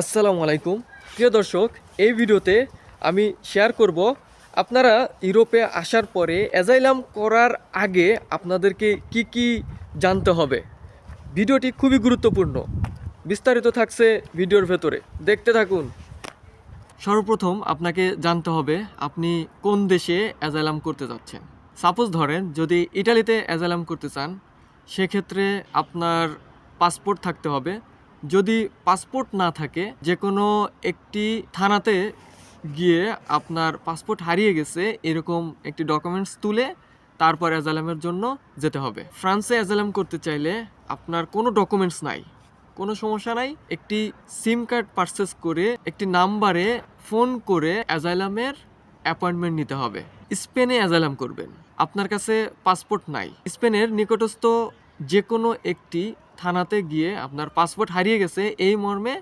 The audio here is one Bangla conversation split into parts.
আসসালামু আলাইকুম। প্রিয় দর্শক, এই ভিডিওতে আমি শেয়ার করব আপনারা ইউরোপে আসার পরে অ্যাজাইলাম করার আগে আপনাদেরকে কি কি জানতে হবে। ভিডিওটি খুবই গুরুত্বপূর্ণ। বিস্তারিত থাকছে ভিডিওর ভেতরে। দেখতে থাকুন। সর্বপ্রথম আপনাকে জানতে হবে, আপনি কোন দেশে অ্যাজাইলাম করতে যাচ্ছেন। সাপোজ ধরেন, যদি ইটালিতে অ্যাজাইলাম করতে চান, সেক্ষেত্রে আপনার পাসপোর্ট থাকতে হবে। যদি পাসপোর্ট না থাকে যে কোনো একটি থানাতে গিয়ে আপনার পাসপোর্ট হারিয়ে গেছে, এরকম একটি ডকুমেন্টস তুলে তারপর অ্যাজালামের জন্য যেতে হবে। ফ্রান্সে অ্যাজালাম করতে চাইলে আপনার কোনো ডকুমেন্টস নাই, কোনো সমস্যা নাই। একটি সিম কার্ড পারচেস করে, একটি নাম্বারে ফোন করে অ্যাজাইলামের অ্যাপয়েন্টমেন্ট নিতে হবে। স্পেনে অ্যাজাইলাম করবেন। আপনার কাছে পাসপোর্ট নাই। স্পেনের নিকটস্থ যে কোনো একটি থানাতে গিয়ে আপনার পাসপোর্ট হারিয়ে গেছে, এই মর্মে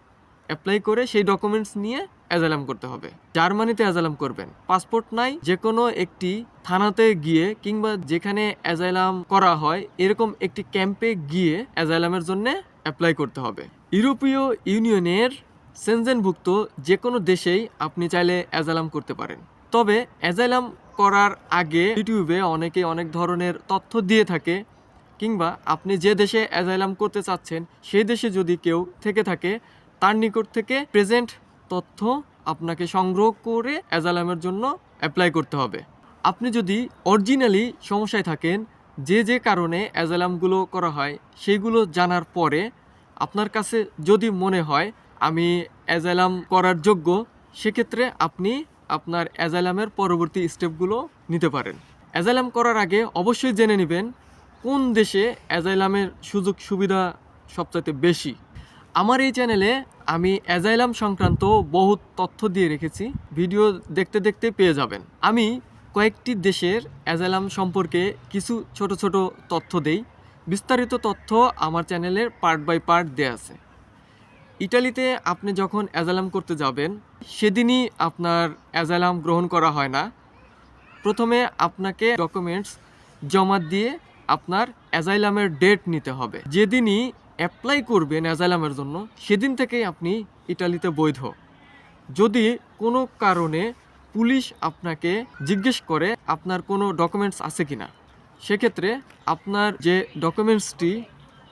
অ্যাপ্লাই করে সেই ডকুমেন্টস নিয়ে অ্যাজাইলাম করতে হবে। জার্মানিতে অ্যাজালাম করবেন। পাসপোর্ট নাই যে কোনো একটি থানাতে গিয়ে কিংবা যেখানে অ্যাজাইলাম করা হয়, এরকম একটি ক্যাম্পে গিয়ে অ্যাজাইলামের জন্য অ্যাপ্লাই করতে হবে। ইউরোপীয় ইউনিয়নের সেনজেনভুক্ত যে কোনো দেশেই আপনি চাইলে অ্যাজালাম করতে পারেন। তবে অ্যাজাইলাম করার আগে ইউটিউবে অনেকে অনেক ধরনের তথ্য দিয়ে থাকে কিংবা আপনি যে দেশে অ্যাজাইলাম করতে চাচ্ছেন, সেই দেশে যদি কেউ থেকে থাকে, তার নিকট থেকে প্রেজেন্ট তথ্য আপনাকে সংগ্রহ করে অ্যাজাইলামের জন্য অ্যাপ্লাই করতে হবে। আপনি যদি অরিজিনালি সমস্যায় থাকেন, যে যে কারণে অ্যাজাইলামগুলো করা হয় সেইগুলো জানার পরে আপনার কাছে যদি মনে হয়, আমি অ্যাজাইলাম করার যোগ্য সেক্ষেত্রে আপনি আপনার অ্যাজাইলামের পরবর্তী স্টেপগুলো নিতে পারেন। অ্যাজাইলাম করার আগে অবশ্যই জেনে নেবেন কোন দেশে অ্যাজাইলামের সুযোগ সুবিধা সবচাইতে বেশি? আমার এই চ্যানেলে আমি অ্যাজাইলাম সংক্রান্ত বহুত তথ্য দিয়ে রেখেছি। ভিডিও দেখতে দেখতে পেয়ে যাবেন। আমি কয়েকটি দেশের অ্যাজাইলাম সম্পর্কে কিছু ছোট ছোট তথ্য দেই। বিস্তারিত তথ্য আমার চ্যানেলের পার্ট বাই পার্ট দেয়া আছে। ইটালিতে আপনি যখন অ্যাজাইলাম করতে যাবেন, সেদিনই আপনার অ্যাজাইলাম গ্রহণ করা হয় না। প্রথমে আপনাকে ডকুমেন্টস জমা দিয়ে আপনার অ্যাজাইলামের ডেট নিতে হবে। যেদিনই অ্যাপ্লাই করবেন অ্যাজাইলামের জন্য, সেদিন থেকেই আপনি ইটালিতে বৈধ। যদি কোনো কারণে পুলিশ আপনাকে জিজ্ঞেস করে আপনার কোনো ডকুমেন্টস আছে কিনা, সেক্ষেত্রে আপনার যে ডকুমেন্টসটি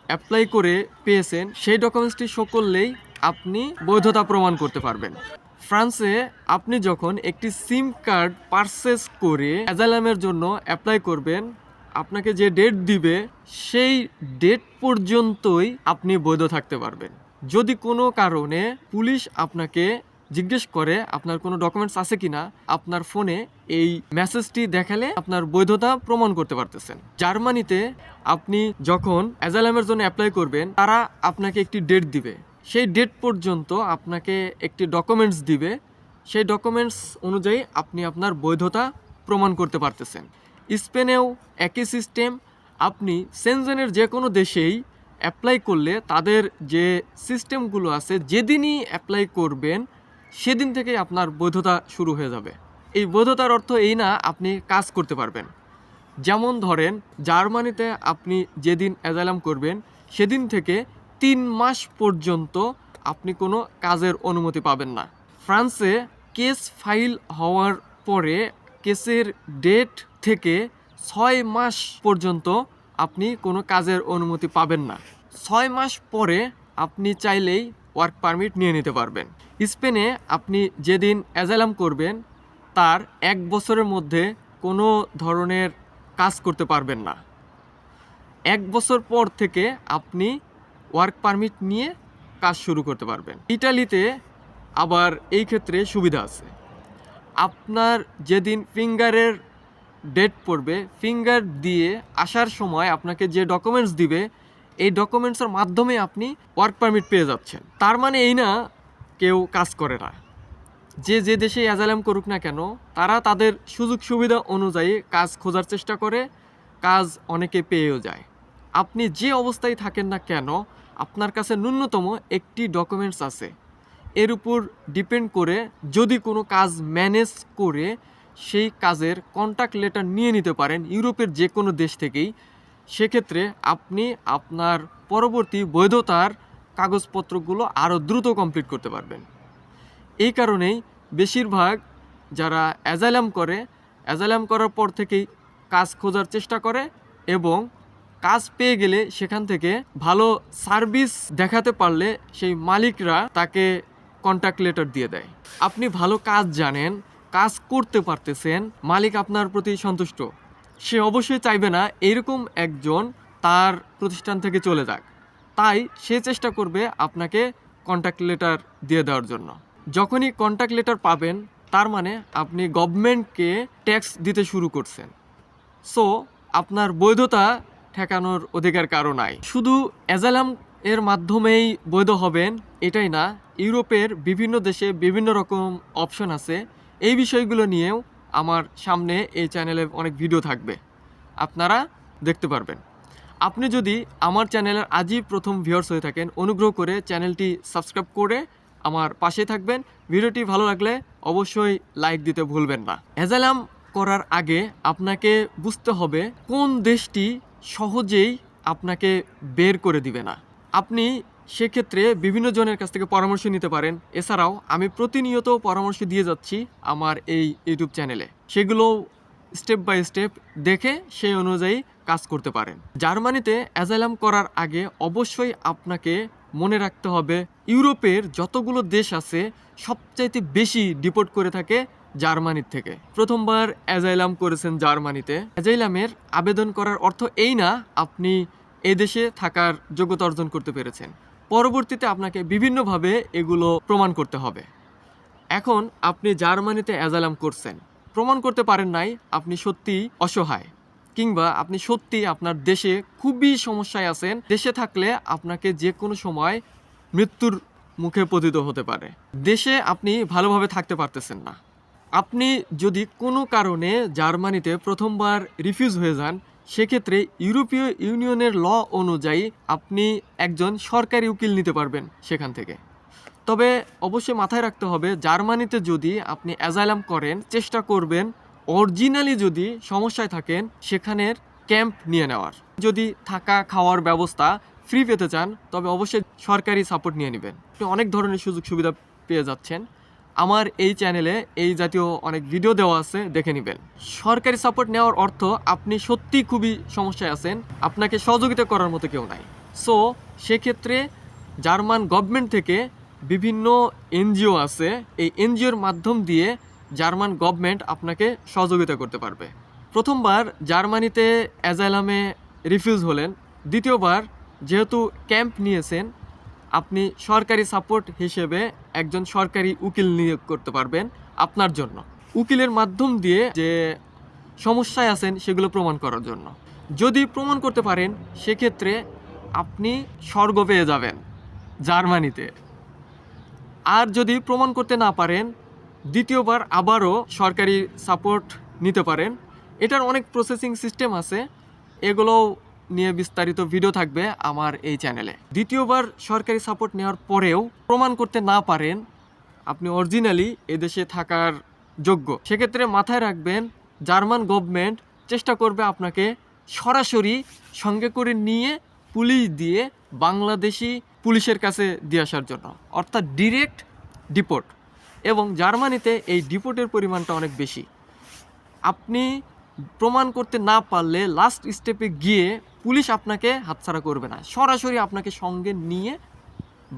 অ্যাপ্লাই করে পেয়েছেন, সেই ডকুমেন্টসটি শো করলেই আপনি বৈধতা প্রমাণ করতে পারবেন। ফ্রান্সে আপনি যখন একটি সিম কার্ড পারচেস করে অ্যাজাইলামের জন্য অ্যাপ্লাই করবেন আপনাকে যে ডেট দিবে, সেই ডেট পর্যন্তই আপনি বৈধ থাকতে পারবেন। যদি কোনো কারণে পুলিশ আপনাকে জিজ্ঞেস করে আপনার কোনো ডকুমেন্টস আছে কিনা, আপনার ফোনে এই মেসেজটি দেখালে আপনার বৈধতা প্রমাণ করতে পারতেছেন। জার্মানিতে আপনি যখন অ্যাজালামের জন্য অ্যাপ্লাই করবেন, তারা আপনাকে একটি ডেট দিবে। সেই ডেট পর্যন্ত আপনাকে একটি ডকুমেন্টস দিবে। সেই ডকুমেন্টস অনুযায়ী আপনি আপনার বৈধতা প্রমাণ করতে পারতেছেন। স্পেনেও একই সিস্টেম। আপনি সেনজেনের যে কোনো দেশেই অ্যাপ্লাই করলে তাদের যে সিস্টেমগুলো আছে, যেদিনই অ্যাপ্লাই করবেন, সেদিন থেকেই আপনার বৈধতা শুরু হয়ে যাবে। এই বৈধতার অর্থ এই না, আপনি কাজ করতে পারবেন। যেমন ধরেন, জার্মানিতে আপনি যেদিন অ্যাজাইলাম করবেন, সেদিন থেকে তিন মাস পর্যন্ত আপনি কোনো কাজের অনুমতি পাবেন না। ফ্রান্সে কেস ফাইল হওয়ার পরে কেসের ডেট থেকে ছয় মাস পর্যন্ত আপনি কোনো কাজের অনুমতি পাবেন না। ছয় মাস পরে আপনি চাইলেই ওয়ার্ক পারমিট নিয়ে নিতে পারবেন। স্পেনে আপনি যেদিন অ্যাজালাম করবেন, তার এক বছরের মধ্যে কোনো ধরনের কাজ করতে পারবেন না। এক বছর পর থেকে আপনি ওয়ার্ক পারমিট নিয়ে কাজ শুরু করতে পারবেন। ইটালিতে আবার এই ক্ষেত্রে সুবিধা আছে। আপনার যেদিন ফিঙ্গারের ডেট পড়বে ফিঙ্গার দিয়ে আসার সময় আপনাকে যে ডকুমেন্টস দিবে, এই ডকুমেন্টসের মাধ্যমে আপনি ওয়ার্ক পারমিট পেয়ে যাচ্ছেন। তার মানে এই না, কেউ কাজ করে না। যে যে দেশে অ্যাজালাম করুক না কেন, তারা তাদের সুযোগ সুবিধা অনুযায়ী কাজ খোঁজার চেষ্টা করে, কাজ অনেকে পেয়েও যায়। আপনি যে অবস্থায় থাকেন না কেন, আপনার কাছে ন্যূনতম একটি ডকুমেন্টস আছে। এর উপর ডিপেন্ড করে যদি কোনো কাজ ম্যানেজ করে সেই কাজের কন্ট্যাক্ট লেটার নিয়ে নিতে পারেন ইউরোপের যে কোনো দেশ থেকেই। সেক্ষেত্রে আপনি আপনার পরবর্তী বৈধতার কাগজপত্রগুলো আরও দ্রুত কমপ্লিট করতে পারবেন। এই কারণেই বেশিরভাগ যারা অ্যাজাইলাম করে অ্যাজাইলাম করার পর থেকেই কাজ খোঁজার চেষ্টা করে এবং কাজ পেয়ে গেলে সেখান থেকে ভালো সার্ভিস দেখাতে পারলে সেই মালিকরা তাকে কন্ট্যাক্ট লেটার দিয়ে দেয়। আপনি ভালো কাজ জানেন কাজ করতে পারতেছেন, মালিক আপনার প্রতি সন্তুষ্ট। সে অবশ্যই চাইবে না এরকম একজন তার প্রতিষ্ঠান থেকে চলে যাক। তাই সে চেষ্টা করবে আপনাকে কন্ট্যাক্ট লেটার দিয়ে দেওয়ার জন্য। যখনই কন্ট্যাক্ট লেটার পাবেন, তার মানে আপনি গভর্নমেন্টকে ট্যাক্স দিতে শুরু করছেন। সো আপনার বৈধতা ঠেকানোর অধিকার কারও নাই। শুধু অ্যাজালাম এর মাধ্যমেই বৈধ হবেন, এটাই না, ইউরোপের বিভিন্ন দেশে বিভিন্ন রকম অপশন আছে। এই বিষয়গুলো নিয়েও আমার সামনে এই চ্যানেলে অনেক ভিডিও থাকবে। আপনারা দেখতে পারবেন। আপনি যদি আমার চ্যানেলের আজই প্রথম ভিউয়ার্স হয়ে থাকেন, অনুগ্রহ করে চ্যানেলটি সাবস্ক্রাইব করে আমার পাশে থাকবেন। ভিডিওটি ভালো লাগলে অবশ্যই লাইক দিতে ভুলবেন না। অ্যাজালাম করার আগে আপনাকে বুঝতে হবে কোন দেশটি সহজেই আপনাকে বের করে দিবে না। আপনি সেক্ষেত্রে বিভিন্ন জনের কাছ থেকে পরামর্শ নিতে পারেন। এছাড়াও আমি প্রতিনিয়ত পরামর্শ দিয়ে যাচ্ছি আমার এই ইউটিউব চ্যানেলে। সেগুলো স্টেপ বাই স্টেপ দেখে সেই অনুযায়ী কাজ করতে পারেন। জার্মানিতে অ্যাজাইলাম করার আগে অবশ্যই আপনাকে মনে রাখতে হবে, ইউরোপের যতগুলো দেশ আছে, সবচাইতে বেশি ডিপোর্ট করে থাকে জার্মানির থেকে। প্রথমবার অ্যাজাইলাম করেছেন জার্মানিতে। অ্যাজাইলামের আবেদন করার অর্থ এই না, আপনি এদেশে থাকার যোগ্যতা অর্জন করতে পেরেছেন। পরবর্তীতে আপনাকে বিভিন্নভাবে এগুলো প্রমাণ করতে হবে। এখন আপনি জার্মানিতে অ্যাজালাম করছেন। প্রমাণ করতে পারেন নাই, আপনি সত্যি অসহায়। কিংবা আপনি সত্যি আপনার দেশে খুবই সমস্যায় আছেন। দেশে থাকলে আপনাকে যে কোনো সময় মৃত্যুর মুখে পতিত হতে পারে। দেশে আপনি ভালোভাবে থাকতে পারতেছেন না। আপনি যদি কোনো কারণে জার্মানিতে প্রথমবার রিফিউজ হয়ে যান সেক্ষেত্রে ইউরোপীয় ইউনিয়নের ল অনুযায়ী আপনি একজন সরকারি উকিল নিতে পারবেন সেখান থেকে। তবে অবশ্যই মাথায় রাখতে হবে, জার্মানিতে যদি আপনি অ্যাজাইলাম করেন, চেষ্টা করবেন অরিজিনালি যদি সমস্যায় থাকেন, সেখানের ক্যাম্প নিয়ে নেওয়ার। যদি থাকা খাওয়ার ব্যবস্থা ফ্রি পেতে চান, তবে অবশ্যই সরকারি সাপোর্ট নিয়ে নেবেন। অনেক ধরনের সুযোগ সুবিধা পেয়ে যাচ্ছেন। আমার এই চ্যানেলে এই জাতীয় অনেক ভিডিও দেওয়া আছে, দেখে নেবেন। সরকারি সাপোর্ট নেওয়ার অর্থ আপনি সত্যি খুবই সমস্যায় আছেন, আপনাকে সহযোগিতা করার মতো কেউ নাই। সো সেক্ষেত্রে জার্মান গভর্নমেন্ট থেকে বিভিন্ন এনজিও আছে, এই এনজিওর মাধ্যম দিয়ে জার্মান গভর্নমেন্ট আপনাকে সহযোগিতা করতে পারবে। প্রথমবার জার্মানিতে অ্যাজাইলামে রিফিউজ হলেন, দ্বিতীয়বার যেহেতু ক্যাম্প নিয়েছেন আপনি সরকারি সাপোর্ট হিসেবে একজন সরকারি উকিল নিয়োগ করতে পারবেন আপনার জন্য। উকিলের মাধ্যম দিয়ে যে সমস্যায় আছেন সেগুলো প্রমাণ করার জন্য। যদি প্রমাণ করতে পারেন, সেক্ষেত্রে আপনি স্বর্গ পেয়ে যাবেন জার্মানিতে। আর যদি প্রমাণ করতে না পারেন, দ্বিতীয়বার আবারও সরকারি সাপোর্ট নিতে পারেন। এটার অনেক প্রসেসিং সিস্টেম আছে। এগুলো নিয়ে বিস্তারিত ভিডিও থাকবে আমার এই চ্যানেলে দ্বিতীয়বার সরকারি সাপোর্ট নেওয়ার পরেও প্রমাণ করতে না পারেন আপনি অরিজিনালি এদেশে থাকার যোগ্য। সেক্ষেত্রে মাথায় রাখবেন, জার্মান গভর্নমেন্ট চেষ্টা করবে আপনাকে সরাসরি সঙ্গে করে নিয়ে পুলিশ দিয়ে বাংলাদেশি পুলিশের কাছে দিয়ে আসার জন্য। অর্থাৎ ডিরেক্ট ডিপোর্ট এবং জার্মানিতে এই ডিপোর্টের পরিমাণটা অনেক বেশি। আপনি প্রমাণ করতে না পারলে লাস্ট স্টেপে গিয়ে পুলিশ আপনাকে হাতছাড়া করবে না। সরাসরি আপনাকে সঙ্গে নিয়ে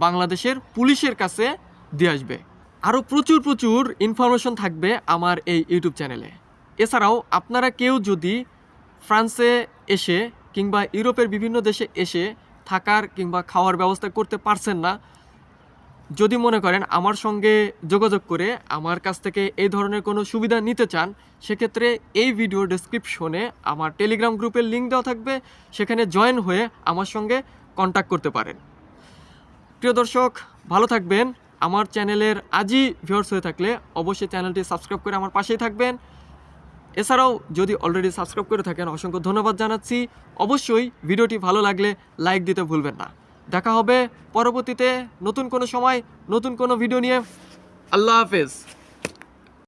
বাংলাদেশের পুলিশের কাছে দিয়ে আসবে। আরও প্রচুর প্রচুর ইনফরমেশন থাকবে আমার এই ইউটিউব চ্যানেলে এছাড়াও আপনারা কেউ যদি ফ্রান্সে এসে কিংবা ইউরোপের বিভিন্ন দেশে এসে থাকার কিংবা খাওয়ার ব্যবস্থা করতে পারছেন না যদি মনে করেন আমার সঙ্গে যোগাযোগ করে আমার কাছ থেকে এই ধরনের কোনো সুবিধা নিতে চান, সেক্ষেত্রে এই ভিডিও ডেসক্রিপশনে আমার টেলিগ্রাম গ্রুপের লিঙ্ক দেওয়া থাকবে। সেখানে জয়েন হয়ে আমার সঙ্গে কন্ট্যাক্ট করতে পারেন। প্রিয় দর্শক, ভালো থাকবেন। আমার চ্যানেলের আজই ভিউয়ার্স হয়ে থাকলে অবশ্যই চ্যানেলটি সাবস্ক্রাইব করে আমার পাশেই থাকবেন। এছাড়াও যদি অলরেডি সাবস্ক্রাইব করে থাকেন, অসংখ্য ধন্যবাদ জানাচ্ছি। অবশ্যই ভিডিওটি ভালো লাগলে লাইক দিতে ভুলবেন না। দেখা হবে পরবর্তীতে নতুন কোনো সময় নতুন কোনো ভিডিও নিয়ে। আল্লাহ হাফেজ।